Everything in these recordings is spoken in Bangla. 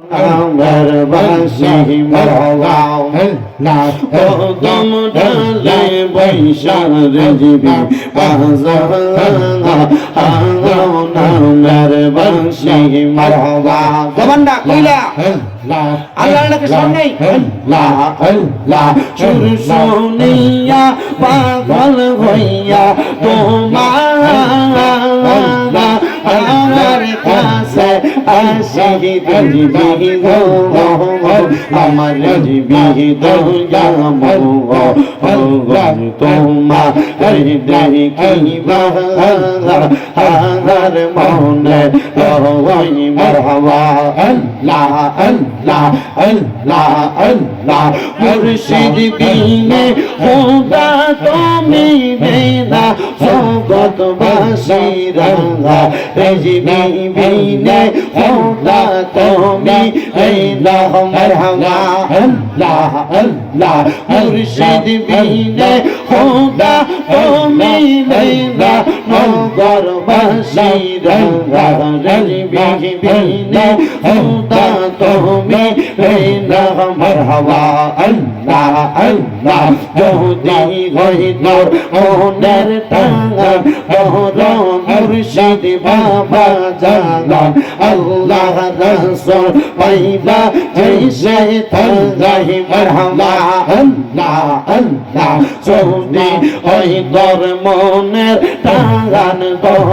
আমার বাসি মারাও কদম ডালে বৈশার জীবী নামের বাসি মারহবা জবানটা কইলা। আল্লাহ নাকি সামনে সুর শুনিয়া পাগল হইয়া তোমার তোমার মনে মারহাবা আল্লাহ আল্লাহ আল্লাহ আল্লাহ মুর্শিদ বিনে খোদা তুমি বেদা জগত বাসিরা রেজবি বিনে খোদা তুমি বেদা মারহাবা আল্লাহ আল্লাহ মুর্শিদ বিনে খোদা তুমি বেদা নগর বাসিরা রেজবি বিনে খোদা তুমি বেদা মারহাবা আল্লাহ আল্লাহ যদি হই মনের টাঙ্গা তোর মুর্শিদ বাবা জাগান আল্লাহ রসুল পাইবা জৈসে তঙ্গাই মারহাবা আল্লাহ আল্লাহ যদি হই তোর মনের টাঙ্গান তোর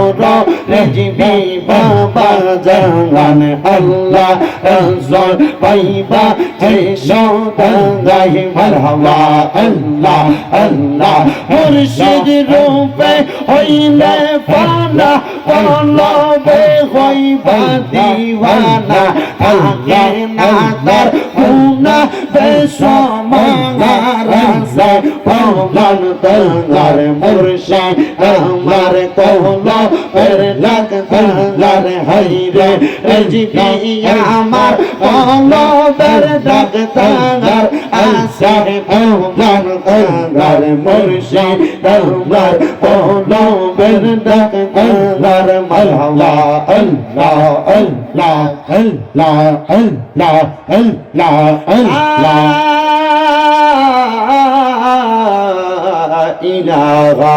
রেজিবি বাবা জাগান আল্লাহ রসুল পাইবা জৈসে তঙ্গাই মারহাবা আল্লাহ আল্লাহ মুর্শিদ রূপে হইলে পানা পলবে হইবা দিওয়ানা থাকে না তার গুনা বেসমারাসে পবন তঙ্গার মুর্শিদ আমার কহলো এর লাগ তঙ্গার হাইরে রেজিবি আমার কহল বের ডাক তঙ্গার আসে পবন তঙ্গার মুর্শিদ আমার কহল বের ডাক আল্লাহ আল্লাহ আল্লাহ আল্লাহ আল্লাহ আল্লাহ ইলাহা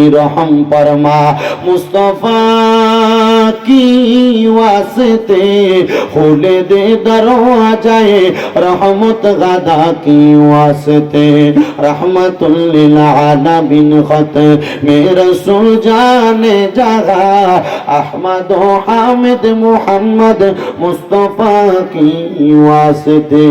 রহম ফরমা মুস্তাফা কি ওয়াসতে? খুলে দে দরওয়াজায়ে, রহমত গাদা কি ওয়াসতে? রহমতুল লিল আলামিন খত মে রসূল জানে জাগা, আহমদ ও হামিদ মুহাম্মদ মুস্তাফা কি ওয়াসতে?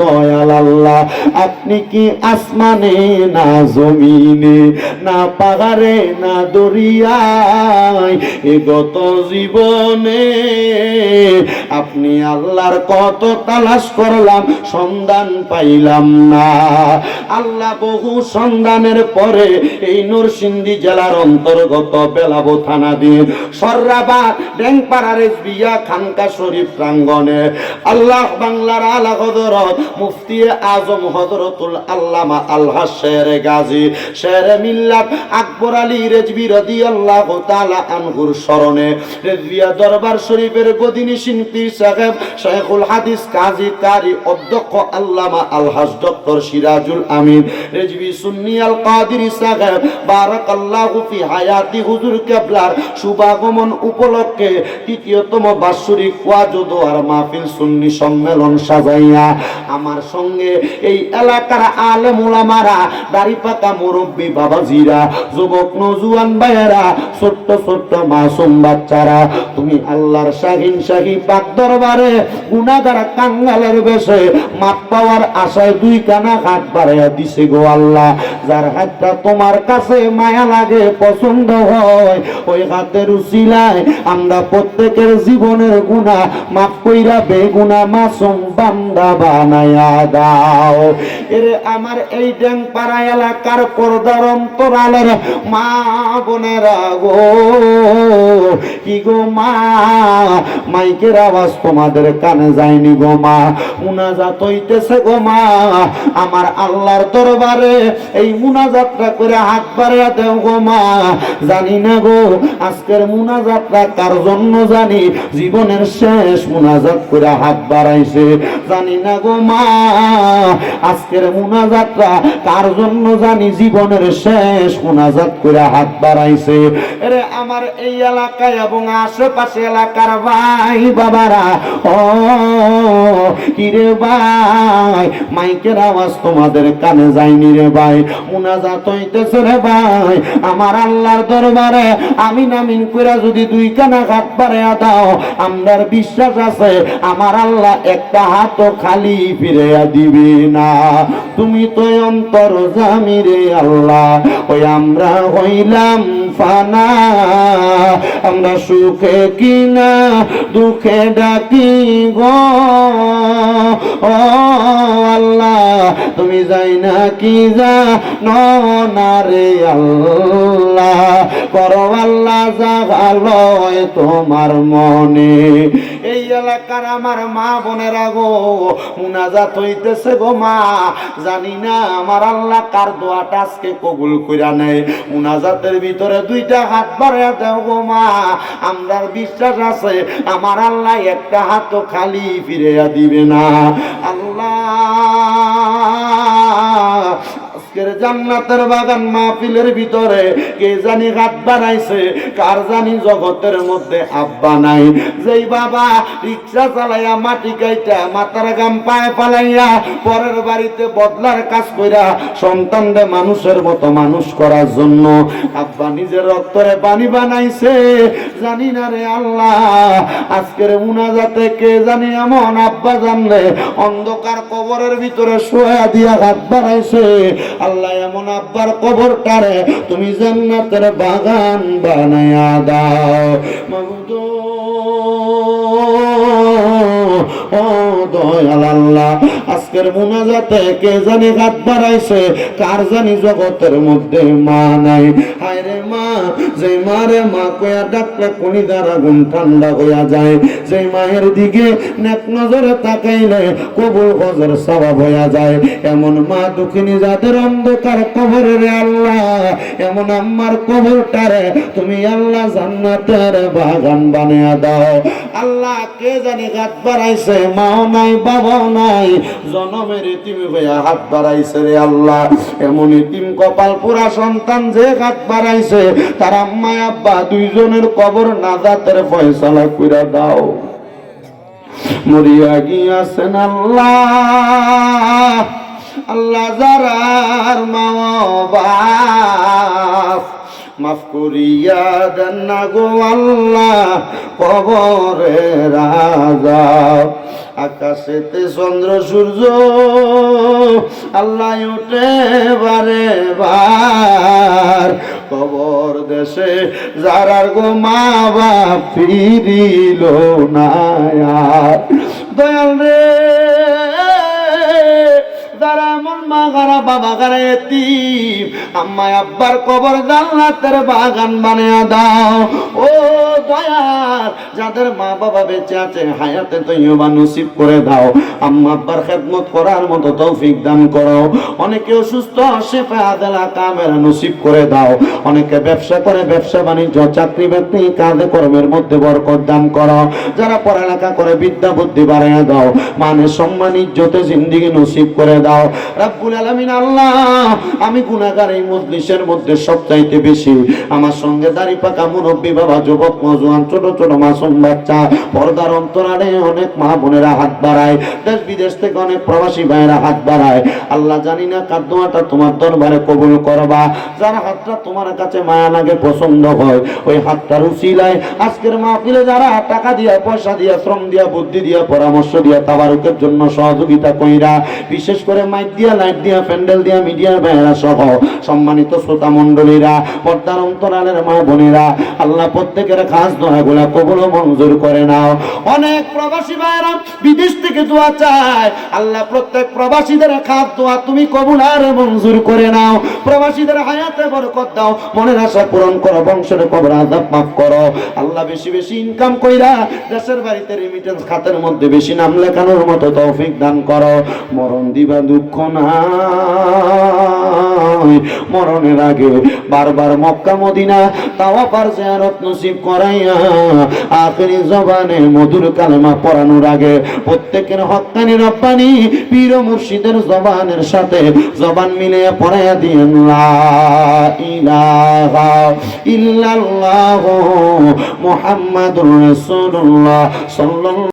দয়াল আল্লাহ আপনি কি আসমানে না জমিনে, না পাহাড়ে, না দরিয়ায় এ গত জীবনে? আপনি আল্লাহর কত তালাশ করলাম, সন্ধান পাইলাম না। আল্লাহ বহু সন্ধানের পরে এই নরসিংদী জেলার অন্তর্গত বেলাবো থানা দিয়ে সর্রাবা ড্যাংপাড়া রেজবিয়া খানকা শরীফ প্রাঙ্গনে আল্লাহ বাংলার আলা আজম আল্লামা গাজী, শের মিল্লাত আকবর আলী রেজবি আনহুর স্মরণে রেজবিয়া দরবার শরীফের গদিনী শিল্পী সাহেব হাদিস কাজী কারি অধ্যক্ষ আল্লামা ডক্টর সিরাজুল আমিন রেজবি সুন্নি আল কাদির সাহেব ফি হায়াতি হুজুর কেবলার শুভাগমন উপলক্ষে তৃতীয়তম বাৎসরিক ওয়াজ দোয়ার মাহফিল সুন্নি সম্মেলন সাজাইয়া আমার সঙ্গে এই এলাকার আলেম ওলামারা দাড়ি পাকা মুরব্বী বাবাজিরা, যুবক নজুয়ান ভাইয়েরা, ছোট্ট ছোট্ট মাসুম বাচ্চারা, তুমি আল্লাহর শাহিন শাহী পাক দরবারে গুনাগার কাঙ্গালের বেশে মাপ পাওয়ার আশায় দুই কানা হাত বাড়াইয়া দিছে গো আল্লাহ। যার হাতটা তোমার কাছে মায়া লাগে, পছন্দ হয়, ওই হাতের উচিলায় আমরা প্রত্যেকের জীবনের গুণা মাফ কইরা বেগুনা মাসুম বান্দা বানায়া দাও। এরে আমার এই ড্যাং পাড়া এলাকার পর্দার অন্তরালের মা বোনেরা গো। কি গো মা? মাইকের আওয়াজ তোমাদের কানে যায়নি গো মা। মুনাজাত হইতেছে গো মা। আমার আল্লাহর দরবারে এই মুনাজাতটা করে হাত বাড়িয়া দেও গো মা। জানি না গো, আজকের মুনাজাতটা কার জন্য জানি? জীবনের শেষ মুনাজাত করে হাত বাড়াইছে। জানি না গো মা, আজকের মুনাজাতটা কার জন্য জানি জীবনের শেষ মুনাজাত করে হাত বাড়াইছে। আমার এই এলাকায় এবং আশেপাশে এলাকার ভাই বাবারা, ও কিরে ভাই, মাইকের আওয়াজ তোমাদের কানে যায়নি রে ভাই। মুনাজাত হইতেছে রে ভাই, আমার আল্লাহর দরবারে আমি নামিন কইরা যদি দুই কানা হাত বাড়াইয়া দাও, আমরার বিশ্বাস আছে, আমার আল্লাহ একটা হাতও খালি ফিরিয়া দিবি না। তুমি তো অন্তর জামি রে আল্লাহ। ওই আমরা হইলাম ফানা। আমরা সুখে কিনা, দুঃখে ডাকি গো। ও আল্লাহ, তুমি যাই না কি যা না রে আল্লাহ। করো আল্লাহ যা ভালো তোমার মনে। এই এলাকার আমার মা বোনেরা গো, মুনাজাত হইতেছে গো মা। জানি না, আমার আল্লাহ কার দোয়াটা আজকে কবুল কইরা নেয়। মুনাজাতের ভিতরে দুইটা হাত বাড়াইয়া দেও গো মা। আমরার বিশ্বাস আছে, আমার আল্লাহ একটা হাতও খালি ফিরাইয়া দিবে না। আল্লাহ আজকের জান্নাতের বাগান মাহফিলের ভিতরে কে জানি হাত বাড়াইছে, কার জানি জগতের মধ্যে আব্বা নাই। যেই বাবা রিক্সা চালাইয়া মাটি গাম পায়ে পালাইয়া পরের বাড়িতে বদলার কাজ কইরা সন্তানদের মানুষের মতো মানুষ করার জন্য আব্বা নিজের রক্তরে পানি বানাইছে। জানি না রে আল্লাহ, আজকের মুনাজাতে কে জানি এমন আব্বা জানলে অন্ধকার কবরের ভিতরে শোয়া দিয়া হাত বাড়াইছে। আল্লাহ এমন আব্বার কবরটারে তুমি জান্নাতের বাগান বানায়া দাও। মাগুদো ও দয়াল আল্লাহ আজকের মুনাজাতে কে জানি হাত বাড়াইছে, কার জানি জগতের মধ্যে মা নাই। হায় মা, যে মারে মা কয়া ডাকলে কোনি দ্বারা গুণ ঠান্ডা হইয়া যায়। যে মায়ের দিকে নেক নজরে তাকাইলে কবুল হজর সবাব হইয়া যায়। এমন মা দুঃখিনী যাদের অন্ধকার কবরে রে আল্লাহ, এমন আম্মার কবরটারে তুমি আল্লাহ জান্নাতের বাগান বানিয়ে দাও। আল্লাহ কে জানি হাত বাড়াইছে মাও নাই বাবাও নাই, জনমের তুমি হইয়া হাত বাড়াইছে রে আল্লাহ। এমন ইতিম কপাল পুরা সন্তান যে হাত বাড়াইছে, তার আম্মা, আব্বা দুইজনের কবর নাজাতের ফয়সালা কইরা দাও। মরিয়া গিয়াছেন আল্লাহ আল্লাহ যারার মাওবাস মাফ করিয়া দেন না গো আল্লাহ কবরে রাজা আকাশেতে চন্দ্র, সূর্য আল্লাহ উঠে বারে বার। কবর দেশে যারার গো মা বাপ ফিরিল না দয়াল রে এমন মা গারা বাবা গারা এতিম আম্মা আব্বার কবর জান্নাতের বাগান দাও। ও দয়াল, যাদের মা বাবা বেঁচে আছে, হায়াতে তৈবা নসিব করে দাও। আম্মা আব্বার খেদমত করার মতো তৌফিক দান করো। অনেকে অসুস্থ নসিব করে দাও। অনেকে ব্যবসা করে, ব্যবসা বাণিজ্য, চাকরি বাকরি কর্মের মধ্যে বরকত দান করো। যারা পড়ালেখা করে, বিদ্যা বুদ্ধি বাড়াইয়া দাও। মানে সম্মান, ইজ্জতে জিন্দিগি নসিব করে দাও। আলামিন আলামিন আল্লাহ, আমি এই মজলিসের মধ্যে সবচাইতে বেশি। আমার সঙ্গে দাড়ি পাকা মুরব্বী বাবা, যুবক নজওয়ান ছোট ছোট, মাসুম বাচ্চা, পর্দার অন্তরালে অনেক মা বোনেরা হাত বাড়ায়, দেশ বিদেশ থেকে অনেক প্রবাসী ভাইয়েরা হাত বাড়ায়। আল্লাহ জানি না কার দোয়াটা তোমার দরবারে কবুল করবা, যার হাতটা তোমার কাছে মায়া লাগে পছন্দ হয়, ওই হাতটার উচিলায় আজকের মাহফিলে যারা টাকা দিয়া, পয়সা দিয়া, শ্রম দিয়া, বুদ্ধি দিয়া, পরামর্শ দিয়া, তাবারুকের জন্য সহযোগিতা কইরা, বিশেষ করে মাইক দিয়া, লাইট দিয়া প্যান্ডেল দিয়া মিডিয়ার ভাইয়েরা সহ সম্মানিত শ্রোতা মণ্ডলীরা, পর্দার অন্তরালের মা বোনেরা, আল্লাহ প্রত্যেকের খাস দোয়াগুলা কবুল মঞ্জুর করে নাও। অনেক প্রবাসী ভাইয়েরা বিদেশ থেকে দোয়া চায়। আল্লাহ প্রত্যেক প্রবাসীদের খাস দোয়া তুমি কবুল আর মঞ্জুর করে নাও। প্রবাসীদের হায়াতে বরকত দাও, মনের আশা পূরণ করো, বংশের কবর আজাব মাফ করো। আল্লাহ বেশি বেশি ইনকাম কইরা দেশের বাড়িতে রেমিটেন্স খাতের মধ্যে বেশি নাম লেখানোর মতো তৌফিক দান করো। মরণ দিবা দুঃখ নাই মরণের আগে বারবার মক্কা, মদিনা তাওয়া পার জিয়ারত করাইয়া আখেরি জবানে মধুর কালেমা পড়ানোর আগে প্রত্যেকের হক্কানি রব্বানি পীর মুর্শিদের জবানের সাথে জবান মিলে পড়াইয়া দিয়েন, লা ইলাহা ইল্লাল্লাহু মুহাম্মাদুর রাসূলুল্লাহ সাল্লাল্লাহু